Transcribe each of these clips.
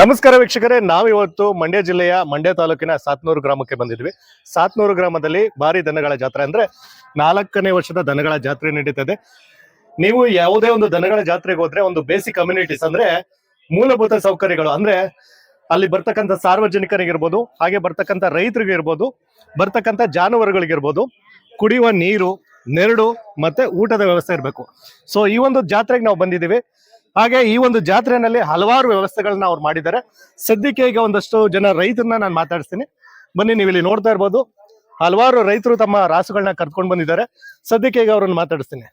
ನಮಸ್ಕಾರ ವೀಕ್ಷಕರೇ ನಾವಿವತ್ತು ಮಂಡ್ಯ ಜಿಲ್ಲೆಯ ಮಂಡ್ಯ ತಾಲೂಕಿನ ಸಾತ್ನೂರು ಗ್ರಾಮಕ್ಕೆ ಬಂದಿದ್ವಿ. ಸಾತ್ನೂರು ಗ್ರಾಮದಲ್ಲಿ ಭಾರಿ ದನಗಳ ಜಾತ್ರೆ ಅಂದ್ರೆ ನಾಲ್ಕನೇ ವರ್ಷದ ದನಗಳ ಜಾತ್ರೆ ನಡೀತದೆ. ನೀವು ಯಾವುದೇ ಒಂದು ದನಗಳ ಜಾತ್ರೆಗೆ ಹೋದ್ರೆ ಒಂದು ಬೇಸಿಕ್ ಕಮ್ಯುನಿಟೀಸ್ ಅಂದ್ರೆ ಮೂಲಭೂತ ಸೌಕರ್ಯಗಳು ಅಂದ್ರೆ ಅಲ್ಲಿ ಬರ್ತಕ್ಕಂಥ ಸಾರ್ವಜನಿಕರಿಗಿರ್ಬೋದು, ಹಾಗೆ ಬರ್ತಕ್ಕಂಥ ರೈತರಿಗಿರ್ಬೋದು, ಬರ್ತಕ್ಕಂಥ ಜಾನುವಾರುಗಳಿಗಿರ್ಬೋದು, ಕುಡಿಯುವ ನೀರು ನೆರಳು ಮತ್ತೆ ಊಟದ ವ್ಯವಸ್ಥೆ ಇರಬೇಕು. ಸೊ ಈ ಒಂದು ಜಾತ್ರೆಗೆ ನಾವು ಬಂದಿದ್ದೀವಿ. ಹಾಗೆ ಈ ಒಂದು ಜಾತ್ರೆನಲ್ಲಿ ಹಲವಾರು ವ್ಯವಸ್ಥೆಗಳನ್ನ ಅವ್ರು ಮಾಡಿದ್ದಾರೆ. ಸದ್ಯಕ್ಕೆ ಈಗ ಒಂದಷ್ಟು ಜನ ರೈತರನ್ನ ನಾನು ಮಾತಾಡಿಸ್ತೀನಿ. ಬನ್ನಿ ನೀವು ಇಲ್ಲಿ ನೋಡ್ತಾ ಇರ್ಬೋದು. ಹಲವಾರು ರೈತರು ತಮ್ಮ ರಾಸುಗಳನ್ನ ಕರ್ಕೊಂಡು ಬಂದಿದ್ದಾರೆ. ಸದ್ಯಕ್ಕೆ ಈಗ ಅವ್ರನ್ನ ಮಾತಾಡಿಸ್ತೀನಿ.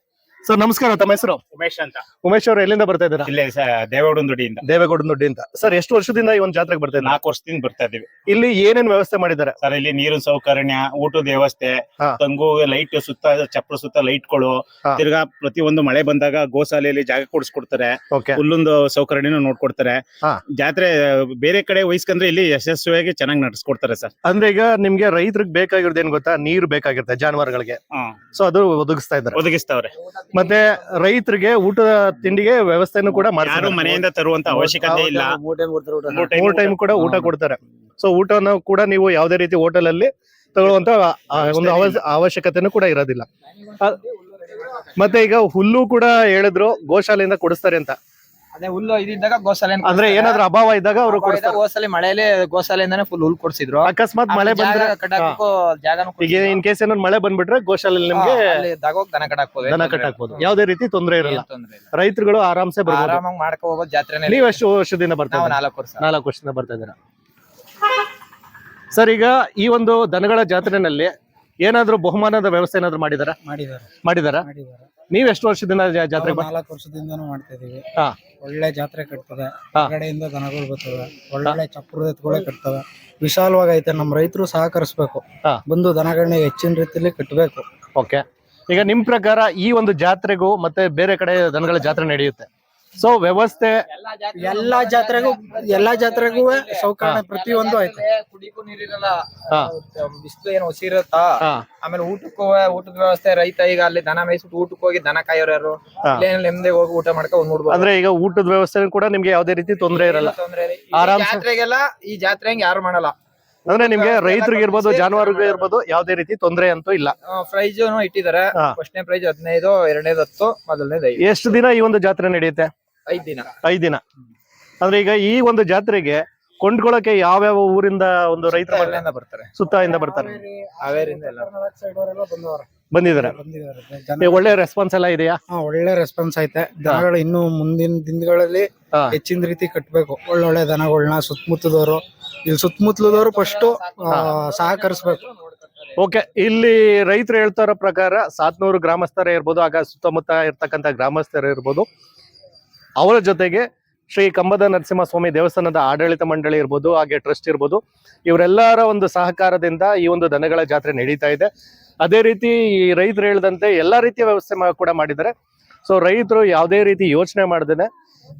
ಸರ್ ನಮಸ್ಕಾರ ತಮ್ಮ ಹೆಸರು? ಉಮೇಶ್ ಅಂತ. ಉಮೇಶ್ ಅವರು ಎಲ್ಲಿಂದ ಬರ್ತಾ ಇದ್ದೀರಾ? ಇಲ್ಲೇ ದೇವಗುಡಂದುಡಿಯಿಂದ ದೇವೇಗೌಡ ದೇವೇಗೌಡನ ಅಂತ. ಸರ್ ಎಷ್ಟು ವರ್ಷದಿಂದ ಈ ಒಂದು ಜಾತ್ರೆಗೆ ಬರ್ತಾ ಇದ್ದಾರೆ? ನಾಲ್ಕು ವರ್ಷದಿಂದ ಬರ್ತಾ ಇದೀವಿ ಇಲ್ಲಿ ಏನೇನ್ ವ್ಯವಸ್ಥೆ ಮಾಡಿದ್ದಾರೆ? ಸರ್ ಇಲ್ಲಿ ನೀರಿನ ಸೌಕರ್ಯ ಊಟದ ವ್ಯವಸ್ಥೆ. ತಂಗು ಲೈಟ್ ಸುತ್ತ ಚಪ್ಪರ ಸುತ್ತ ಲೈಟ್ಗಳು. ಗಳು ತಿರ್ಗಾ ಪ್ರತಿಯೊಂದು ಮಳೆ ಬಂದಾಗ ಗೋಶಾಲೆಯಲ್ಲಿ ಜಾಗ ಕೊಡಿಸ್ಕೊಡ್ತಾರೆ. ಓಕೆ. ಹುಲ್ಲೊಂದು ಸೌಕರ್ಯನೂ ನೋಡ್ಕೊಡ್ತಾರೆ. ಜಾತ್ರೆ ಬೇರೆ ಕಡೆ ವಹಿಸ್ಕೊಂಡ್ರೆ ಇಲ್ಲಿ ಯಶಸ್ವಿಯಾಗಿ ಚೆನ್ನಾಗಿ ನಡೆಸ್ಕೊಡ್ತಾರೆ ಸರ್. ಅಂದ್ರೆ ಈಗ ನಿಮ್ಗೆ ರೈತರಿಗೆ ಬೇಕಾಗಿರೋದು ಏನ್ ಗೊತ್ತಾ? ನೀರು ಬೇಕಾಗಿರುತ್ತೆ ಜಾನುವಾರುಗಳಿಗೆ. ಸೊ ಅದು ಒದಗಿಸ್ತಾ ಇದ್ದಾರೆ. ಒದಗಿಸ್ತವ್ರೆ. ಮತ್ತೆ ರೈತರಿಗೆ ಊಟದ ತಿಂಡಿಗೆ ವ್ಯವಸ್ಥೆನೂ ಕೂಡ ಯಾರು ಮಾಡ್ತಾರೆ ಮನೆಯಿಂದ ತರುವಂತ ಅವಶ್ಯಕತೆ ಇಲ್ಲ. ಮೂರ್ ಟೈಮ್ ಕೂಡ ಊಟ ಕೊಡ್ತಾರೆ. ಸೊ ಊಟನ ಕೂಡ ನೀವು ಯಾವುದೇ ರೀತಿ ಹೋಟೆಲ್ ಅಲ್ಲಿ ತಗೊಳ್ಳುವಂತ ಆ, ಒಂದು ಅವ- ಅವಶ್ಯಕತೆನೂ ಕೂಡ ಇರೋದಿಲ್ಲ. ಮತ್ತೆ ಈಗ ಹುಲ್ಲು ಕೂಡ ಹೇಳಿದ್ರು ಗೋಶಾಲೆಯಿಂದ ಕೊಡಿಸ್ತಾರೆ ಅಂತ. ಅದೇ ಹುಲ್ಲು ಇದ್ದಾಗ ಗೋಶಾಲೆ ಅಂದ್ರೆ ಏನಾದ್ರು ಅಭಾವ ಇದ್ದಾಗ ಅವರು ಗೋಸಾಲೆ ಗೋಸಲೆ ಮಳೆಯಲ್ಲಿ ಗೋಶಾಲೆಯಿಂದಾನೆ ಫುಲ್ ಹುಲ್ ಕೊಡ್ಸಿದ್ರು. ಅಕಸ್ಮಾತ್ ಮಳೆ ಬಂದ್ರೆ ಕಟ್ಟಾಕಕ್ಕೂ ಜಾಗನೂ ಈಗ ಇನ್ ಕೇಸ್ ಏನಾದ್ರು ಮಳೆ ಬಂದ್ಬಿಟ್ರೆ ಗೋಶಾಲೆಯಲ್ಲಿ ನಿಮ್ಗೆ ದನ ಕಟ್ಟಾಕ್ಬೋದು. ದನ ಕಟ್ಟಾಕ್ಬೋದು. ಯಾವುದೇ ರೀತಿ ತೊಂದರೆ ಇರಲ್ಲ. ರೈತರುಗಳು ಆರಾಮ್ಸೆ ಬರ್ಬೋದು. ಆರಾಮಾಗಿ ಮಾಡ್ಕೊ ಹೋಗೋದು ಜಾತ್ರೆನೇ ನೀವ್ ಎಷ್ಟು ವರ್ಷದಿಂದ ಬರ್ತಾ ನಾಲ್ಕು ವರ್ಷ. ನಾಲ್ಕು ವರ್ಷದಿಂದ ಬರ್ತಾ ಇದ್ದೀರಾ. ಸರ್ ಈಗ ಈ ಒಂದು ದನಗಳ ಜಾತ್ರೆನಲ್ಲಿ ಏನಾದ್ರೂ ಬಹುಮಾನದ ವ್ಯವಸ್ಥೆ ಏನಾದ್ರು ಮಾಡಿದಾರ? ಮಾಡಿದ್ದಾರೆ ಮಾಡಿದಾರ? ಮಾಡಿದ್ದಾರೆ ನೀವ್ ಎಷ್ಟು ವರ್ಷದಿಂದ ಜಾ- ಜಾತ್ರೆಗೆ ಬರ್- ನಾಲ್ಕು ವರ್ಷದಿಂದನೂ ಮಾಡ್ತಾ ಇದೀವಿ ಹಾ. ಒಳ್ಳೆ ಜಾತ್ರೆ ಕಟ್ತದೆ. ಹೊರಗಡೆಯಿಂದ ದನಗಳು ಬರ್ತವೆ. ಒಳ್ಳೆ ಚಪ್ರದ ಎತ್ತುಗಳೇ ಕಟ್ತವೆ. ವಿಶಾಲವಾಗಿ ಐತೆ ನಮ್ಮ ರೈತರು ಸಹಕರಿಸ್ಬೇಕು. ಹಾ. ಬಂದು ದನಗಳನ್ನ ಹೆಚ್ಚಿನ ರೀತಿಯಲ್ಲಿ ಕಟ್ಟಬೇಕು ಓಕೆ. ಈಗ ನಿಮ್ ಪ್ರಕಾರ ಈ ಒಂದು ಜಾತ್ರೆಗೂ ಮತ್ತೆ ಬೇರೆ ಕಡೆ ದನಗಳ ಜಾತ್ರೆ ನಡೆಯುತ್ತೆ? ಸೊ ವ್ಯವಸ್ಥೆ ಎಲ್ಲಾ ಜಾತ್ರೆಗೂ ಎಲ್ಲಾ ಜಾತ್ರೆಗೂ ಸೌಕರ್ಯ ಪ್ರತಿಯೊಂದು ಐತೆ ಕುಡಿಗೂ ನೀರಿರಲ್ಲ. ಬಿಸಿಲು ಏನು ಉಸಿರುತ್ತಾ ಆಮೇಲೆ ಊಟಕ್ಕೂ ಊಟದ ವ್ಯವಸ್ಥೆ ರೈತ ಈಗ ಅಲ್ಲಿ ದನ ಮೇಯಿಸ್ಬಿಟ್ಟು ಊಟಕ್ಕೆ ಹೋಗಿ ದನ ಕಾಯೋರ್ಯಾರು ನೆಮ್ಮದಿ ಹೋಗಿ ಊಟ ಮಾಡ್ಕೊಂಡು ನೋಡ್ಬೋದು. ಅಂದ್ರೆ ಈಗ ಊಟದ ವ್ಯವಸ್ಥೆ ಕೂಡ ನಿಮ್ಗೆ ಯಾವುದೇ ರೀತಿ ತೊಂದರೆ ಇರಲ್ಲ. ತೊಂದ್ರೆ ಇಲ್ಲ. ಈ ಜಾತ್ರೆಗೆಲ್ಲ ಈ ಜಾತ್ರೆ ಹಂಗೆ ಯಾರು ಮಾಡಲ್ಲ. ಅಂದ್ರೆ ನಿಮ್ಗೆ ರೈತರಿಗೆ ಇರ್ಬೋದು ಜಾನುವಾರುಗಳಿಗೆ ಇರ್ಬೋದು ಯಾವ್ದೇ ರೀತಿ ತೊಂದರೆ ಅಂತೂ ಇಲ್ಲ. ಪ್ರೈಸ್ ಇಟ್ಟಿದ್ದಾರೆ. ಫಸ್ಟ್ನೇ ಪ್ರೈಸ್ ಹದಿನೈದು ಎರಡನೇದು ಹತ್ತು ಮೊದಲನೇದು ಎಷ್ಟು ದಿನ ಈ ಒಂದು ಜಾತ್ರೆ ನಡೆಯುತ್ತೆ? ಐದ್ ದಿನ. ಐದ್ ದಿನ. ಅಂದ್ರೆ ಈಗ ಈ ಒಂದು ಜಾತ್ರೆಗೆ ಕೊಂಡ್ಕೊಳಕ್ಕೆ ಯಾವ್ಯಾವ ಊರಿಂದ ಒಂದು ರೈತರ ಬರ್ತಾರೆ? ಅಲ್ಲಿಂದ ಬರ್ತಾರೆ. ಸುತ್ತದಿಂದ ಬಂದಿದ್ದಾರೆ. ಒಳ್ಳೆ ರೆಸ್ಪಾನ್ಸ್ ಎಲ್ಲ ಇದೆಯಾ? ಹಾ, ಒಳ್ಳೆ ರೆಸ್ಪಾನ್ಸ್ ಐತೆ. ದನಗಳು ಇನ್ನು ಮುಂದಿನ ದಿನಗಳಲ್ಲಿ. ಹೆಚ್ಚಿನ ರೀತಿ ಕಟ್ಟಬೇಕು ಒಳ್ಳೊಳ್ಳೆ ದನಗಳನ್ನ ಸುತ್ತಮುತ್ತದವರು. ಇಲ್ಲಿ ಸುತ್ತಮುತ್ತಲದವರು ಫಸ್ಟ್ ಸಹಕರಿಸಬೇಕು. ಓಕೆ, ಇಲ್ಲಿ ರೈತರು ಹೇಳ್ತಾರೋ ಪ್ರಕಾರ ಸಾತ್ನೂರು ಗ್ರಾಮಸ್ಥರೇ ಇರ್ಬೋದು, ಆಗ ಸುತ್ತಮುತ್ತ ಇರ್ತಕ್ಕಂಥ ಗ್ರಾಮಸ್ಥರೇ ಇರ್ಬೋದು. ಅವರ ಜೊತೆಗೆ ಶ್ರೀ ಕಂಬದ ನರಸಿಂಹಸ್ವಾಮಿ ದೇವಸ್ಥಾನದ ಆಡಳಿತ ಮಂಡಳಿ ಇರ್ಬೋದು, ಹಾಗೆ ಟ್ರಸ್ಟ್ ಇರ್ಬೋದು. ಇವರೆಲ್ಲರ ಒಂದು ಸಹಕಾರದಿಂದ ಈ ಒಂದು ದನಗಳ ಜಾತ್ರೆ ನಡೀತಾ ಇದೆ. ಅದೇ ರೀತಿ ಈ ರೈತರು ಹೇಳಿದಂತೆ ಎಲ್ಲಾ ರೀತಿಯ ವ್ಯವಸ್ಥೆ ಕೂಡ ಮಾಡಿದ್ದಾರೆ. ಸೊ ರೈತರು ಯಾವುದೇ ರೀತಿ ಯೋಚನೆ ಮಾಡ್ದೇನೆ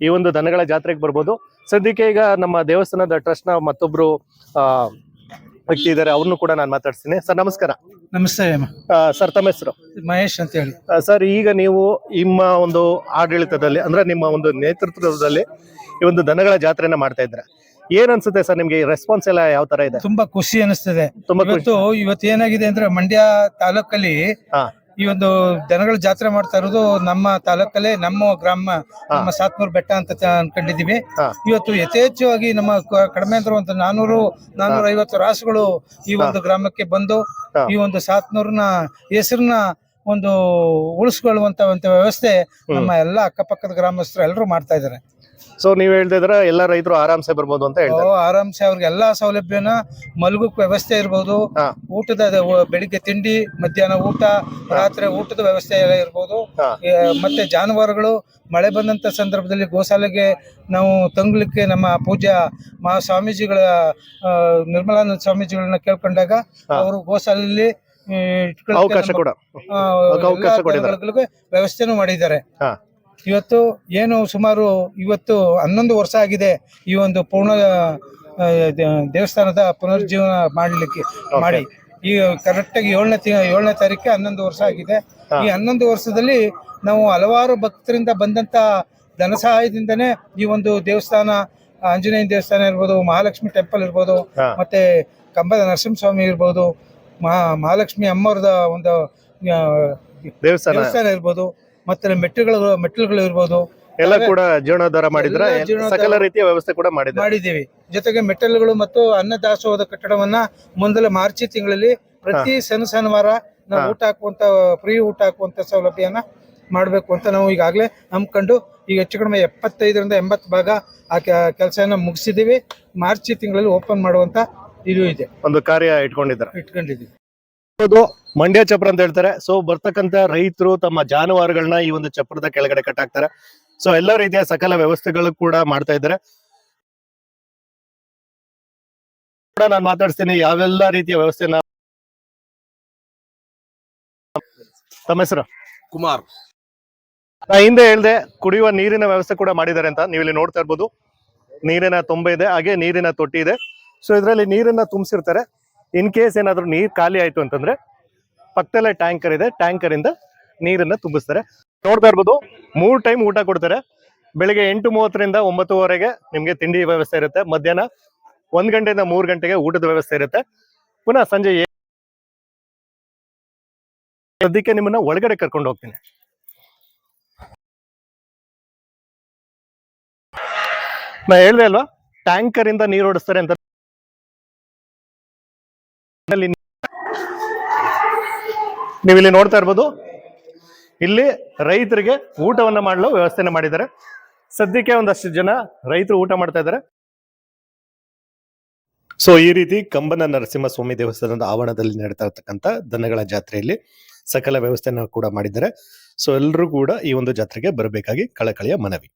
ಈ ಒಂದು ದನಗಳ ಜಾತ್ರೆಗೆ ಬರ್ಬೋದು. ಸದ್ಯಕ್ಕೆ ಈಗ ನಮ್ಮ ದೇವಸ್ಥಾನದ ಟ್ರಸ್ಟ್ನ ಮತ್ತೊಬ್ರು ಆ ವ್ಯಕ್ತಿ ಇದ್ದಾರೆ ಅವ್ರನ್ನು ಕೂಡ ನಾನು ಮಾತಾಡ್ತೀನಿ ಸರ್ ನಮಸ್ಕಾರ. ನಮಸ್ತೆ ಸರ್ ತಮ್ಮ ಹೆಸರು? ಮಹೇಶ್ ಅಂತ ಹೇಳಿ ಸರ್ ಈಗ ನೀವು ನಿಮ್ಮ ಒಂದು ಆಡಳಿತದಲ್ಲಿ ಅಂದ್ರೆ ನಿಮ್ಮ ಒಂದು ನೇತೃತ್ವದಲ್ಲಿ ಈ ಒಂದು ದನಗಳ ಜಾತ್ರೆನ ಮಾಡ್ತಾ ಇದ್ರೆ ಏನ್ ಅನ್ಸುತ್ತೆ ಸರ್ ನಿಮ್ಗೆ? ರೆಸ್ಪಾನ್ಸ್ ಎಲ್ಲ ಯಾವ ತರ ಇದೆ? ತುಂಬಾ ಖುಷಿ ಅನಿಸ್ತದೆ. ತುಂಬಾ ಖುಷಿ. ಇವತ್ತು ಇವತ್ತು ಏನಾಗಿದೆ ಅಂದ್ರೆ ಮಂಡ್ಯ ತಾಲೂಕಲ್ಲಿ ಹಾ. ಈ ಒಂದು ದನಗಳ ಜಾತ್ರೆ ಮಾಡ್ತಾ ಇರೋದು ನಮ್ಮ ತಾಲೂಕಲ್ಲೇ ನಮ್ಮ ಗ್ರಾಮ ನಮ್ಮ ಸಾತ್ಮೂರ್ ಬೆಟ್ಟ ಅಂತ ತ- ಅನ್ಕೊಂಡಿದೀವಿ ಇವತ್ತು ಯಥೇಚ್ಛವಾಗಿ ನಮ್ಮ ಕ- ಕಡಿಮೆ ಅಂದ್ರೆ ಒಂದು ನಾನೂರು ನಾನೂರ ಐವತ್ತು ರಾಸುಗಳು ಈ ಒಂದು ಗ್ರಾಮಕ್ಕೆ ಬಂದು ಹಾ. ಈ ಒಂದು ಸಾತ್ನೂರ್ನ ಹೆಸರನ್ನ ಒಂದು ಉಳಿಸ್ಕೊಳ್ಳುವಂತ ಒಂದು ವ್ಯವಸ್ಥೆ ನಮ್ಮ ಎಲ್ಲಾ ಅಕ್ಕಪಕ್ಕದ ಗ್ರಾಮಸ್ಥರು ಎಲ್ಲರೂ ಮಾಡ್ತಾ ಇದ್ದಾರೆ. ಸೊ ನೀವ್ ಹೇಳ್ತಿದ್ರೆ ಎಲ್ಲ ರೈತರು ಆರಾಮ್ಸೆ ಬರ್ಬೋದು ಅಂತ ಹೇಳ್ತಾರೆ ಆರಾಮ್ಸೆ ಅವ್ರಿಗೆ ಎಲ್ಲಾ ಸೌಲಭ್ಯನ ಮಲಗಕ್ ವ್ಯವಸ್ಥೆ ಇರ್ಬೋದು ಹಾ. ಊಟದ ಅದು ಬೆಳಿಗ್ಗೆ ತಿಂಡಿ ಮಧ್ಯಾಹ್ನ ಊಟ ರಾತ್ರಿ ಊಟದ ವ್ಯವಸ್ಥೆ ಎಲ್ಲ ಇರ್ಬೋದು ಹಾ. ಏ, ಮತ್ತೆ ಜಾನುವಾರುಗಳು ಮಳೆ ಬಂದಂತ ಸಂದರ್ಭದಲ್ಲಿ ಗೋಶಾಲೆಗೆ ನಾವು ತಂಗ್ಲಿಕ್ಕೆ ನಮ್ಮ ಪೂಜಾ ಮಹಾ ಸ್ವಾಮೀಜಿಗಳ ಆ, ನಿರ್ಮಲಾನಂದ ಸ್ವಾಮೀಜಿಗಳನ್ನ ಕೇಳ್ಕೊಂಡಾಗ ಹಾ. ಅವರು ಗೋಶಾಲೆಯಲ್ಲಿ ಅವಕಾಶ ನಮ್ಮ, ಕೂಡ ಆ, ಅವಕಾಶ ಎಲ್ಲಾ ಕೊಟ್ಟಿದ್ದಾರೆ. ದನಗಳಿಗೂ ವ್ಯವಸ್ಥೆನೂ ಮಾಡಿದ್ದಾರೆ ಹಾ. ಇವತ್ತು ಏನು ಸುಮಾರು ಇವತ್ತು ಹನ್ನೊಂದು ವರ್ಷ ಆಗಿದೆ ಈ ಒಂದು ಪೂರ್ಣ ದೇವಸ್ಥಾನದ ಪುನರ್ಜೀವನ ಮಾಡಲಿಕ್ಕೆ ಮಾಡಿ. ಈ ಕರೆಕ್ಟ್ ಆಗಿ ಏಳನೇ ಏಳನೇ ತಾರೀಕು ಹನ್ನೊಂದು ವರ್ಷ ಆಗಿದೆ. ಈ ಹನ್ನೊಂದು ವರ್ಷದಲ್ಲಿ ನಾವು ಹಲವಾರು ಭಕ್ತರಿಂದ ಬಂದಂತ ಧನ ಸಹಾಯದಿಂದನೇ ಈ ಒಂದು ದೇವಸ್ಥಾನ ಆಂಜನೇಯ ದೇವಸ್ಥಾನ ಇರ್ಬೋದು ಮಹಾಲಕ್ಷ್ಮಿ ಟೆಂಪಲ್ ಇರ್ಬೋದು. ಮತ್ತೆ ಕಂಬದ ನರಸಿಂಹಸ್ವಾಮಿ ಇರ್ಬೋದು ಮಹಾ ಮಹಾಲಕ್ಷ್ಮಿ ಅಮ್ಮವ್ರದ ಒಂದು ದೇವಸ್ಥಾನ ಇರ್ಬೋದು. ಮತ್ತೆ ಮೆಟ್ಟಿಲುಗಳು ಮೆಟ್ಟಿಲುಗಳು ಇರ್ಬೋದು. ಎಲ್ಲ ಕೂಡ ಜೀರ್ಣೋದ್ಧಾರ ಮಾಡಿದ್ರ ಎಲ್ಲ ಜೀರ್ಣೋದ್ಧಾರ ಸಕಲ ರೀತಿಯ ವ್ಯವಸ್ಥೆ ಕೂಡ ಮಾಡಿದ್ದಾರೆ. ಮಾಡಿದ್ದೀವಿ. ಜೊತೆಗೆ ಮೆಟ್ಟಲುಗಳು ಮತ್ತು ಅನ್ನದಾಸೋಹದ ಕಟ್ಟಡವನ್ನ ಮುಂದಲ ಮಾರ್ಚ್ ತಿಂಗಳಲ್ಲಿ ಪ್ರತಿ ಶನಿ ಶನಿವಾರ ನಾವು ಹಾ. ಊಟ ಹಾಕುವಂತ ಫ್ರೀ ಊಟ ಹಾಕುವಂತ ಸೌಲಭ್ಯನ ಮಾಡಬೇಕು ಅಂತ ನಾವು ಈಗಾಗಲೇ ಹಮ್ಮಿಕೊಂಡು ಈಗ ಹೆಚ್ಚು ಕಡಿಮೆ ಎಪ್ಪತ್ತೈದರಿಂದ ಎಂಬತ್ತು ಭಾಗ ಆ ಕೆಲಸನ ಮುಗಿಸಿದೀವಿ ಮಾರ್ಚ್ ತಿಂಗಳಲ್ಲಿ ಓಪನ್ ಮಾಡುವಂತ ಇದು ಇದೆ. ಒಂದು ಕಾರ್ಯ ಇಟ್ಕೊಂಡಿದ್ದಾರೆ. ಇಟ್ಕೊಂಡಿದ್ದೀವಿ. ಮಂಡ್ಯ ಚಪ್ರ ಅಂತ ಹೇಳ್ತಾರೆ. ಸೊ ಬರ್ತಕ್ಕಂತ ರೈತರು ತಮ್ಮ ಜಾನುವಾರುಗಳನ್ನ ಈ ಒಂದು ಚಪ್ರದ ಕೆಳಗಡೆ ಕಟ್ಟಾಕ್ತಾರೆ. ಸೊ ಎಲ್ಲ ರೀತಿಯ ಸಕಲ ವ್ಯವಸ್ಥೆಗಳು ಕೂಡ ಮಾಡ್ತಾ ಇದ್ದಾರೆ. ಕೂಡ ನಾನು ಮಾತಾಡ್ತೀನಿ ಯಾವೆಲ್ಲ ರೀತಿಯ ವ್ಯವಸ್ಥೆನ ತಮ್ಮ ಹೆಸರು? ಕುಮಾರ್. ನಾ ಹಿಂದೆ ಹೇಳ್ದೆ ಕುಡಿಯುವ ನೀರಿನ ವ್ಯವಸ್ಥೆ ಕೂಡ ಮಾಡಿದ್ದಾರೆ ಅಂತ ನೀವು ಇಲ್ಲಿ ನೋಡ್ತಾ ಇರ್ಬೋದು. ನೀರಿನ ತೊಂಬೆ ಇದೆ ಹಾಗೆ ನೀರಿನ ತೊಟ್ಟಿ ಇದೆ. ಸೊ ಇದರಲ್ಲಿ ನೀರನ್ನ ತುಂಬಿಸಿರ್ತಾರೆ. ಇನ್ ಕೇಸ್ ಏನಾದ್ರು ನೀರ್ ಖಾಲಿ ಆಯ್ತು ಅಂತಂದ್ರೆ ಪಕ್ಕದಲ್ಲೇ ಟ್ಯಾಂಕರ್ ಇದೆ. ಟ್ಯಾಂಕರ್ ಇಂದ ನೀರನ್ನ ತುಂಬಿಸ್ತಾರೆ. ನೋಡ್ತಾ ಇರ್ಬೋದು, ಮೂರ್ ಟೈಮ್ ಊಟ ಕೊಡ್ತಾರೆ. ಬೆಳಿಗ್ಗೆ ಎಂಟು ಮೂವತ್ತರಿಂದ ಒಂಬತ್ತುವರೆಗೆ ನಿಮ್ಗೆ ತಿಂಡಿ ವ್ಯವಸ್ಥೆ ಇರುತ್ತೆ. ಮಧ್ಯಾಹ್ನ ಒಂದ್ ಗಂಟೆಯಿಂದ ಮೂರ್ ಗಂಟೆಗೆ ಊಟದ ವ್ಯವಸ್ಥೆ ಇರುತ್ತೆ. ಪುನಃ ಸಂಜೆ ಸದ್ಯಕ್ಕೆ ನಿಮ್ಮನ್ನ ಒಳಗಡೆ ಕರ್ಕೊಂಡು ಹೋಗ್ತೀನಿ. ನಾ ಹೇಳ್ದೆ ಅಲ್ವಾ, ಟ್ಯಾಂಕರ್ ಇಂದ ನೀರು ಓಡಿಸ್ತಾರೆ ಅಂತ. ನೀವು ಇಲ್ಲಿ ನೋಡ್ತಾ ಇರ್ಬೋದು, ಇಲ್ಲಿ ರೈತರಿಗೆ ಊಟವನ್ನ ಮಾಡಲು ವ್ಯವಸ್ಥೆನ ಮಾಡಿದ್ದಾರೆ. ಸದ್ಯಕ್ಕೆ ಒಂದಷ್ಟು ಜನ ರೈತರು ಊಟ ಮಾಡ್ತಾ ಇದ್ದಾರೆ. ಸೊ ಈ ರೀತಿ ಕಂಬನ ನರಸಿಂಹಸ್ವಾಮಿ ದೇವಸ್ಥಾನದ ಆವರಣದಲ್ಲಿ ನಡೀತಾ ಇರ್ತಕ್ಕಂಥ ದನಗಳ ಜಾತ್ರೆಯಲ್ಲಿ ಸಕಲ ವ್ಯವಸ್ಥೆಯನ್ನು ಕೂಡ ಮಾಡಿದ್ದಾರೆ. ಸೊ ಎಲ್ಲರೂ ಕೂಡ ಈ ಒಂದು ಜಾತ್ರೆಗೆ ಬರಬೇಕಾಗಿ ಕಳಕಳಿಯ ಮನವಿ.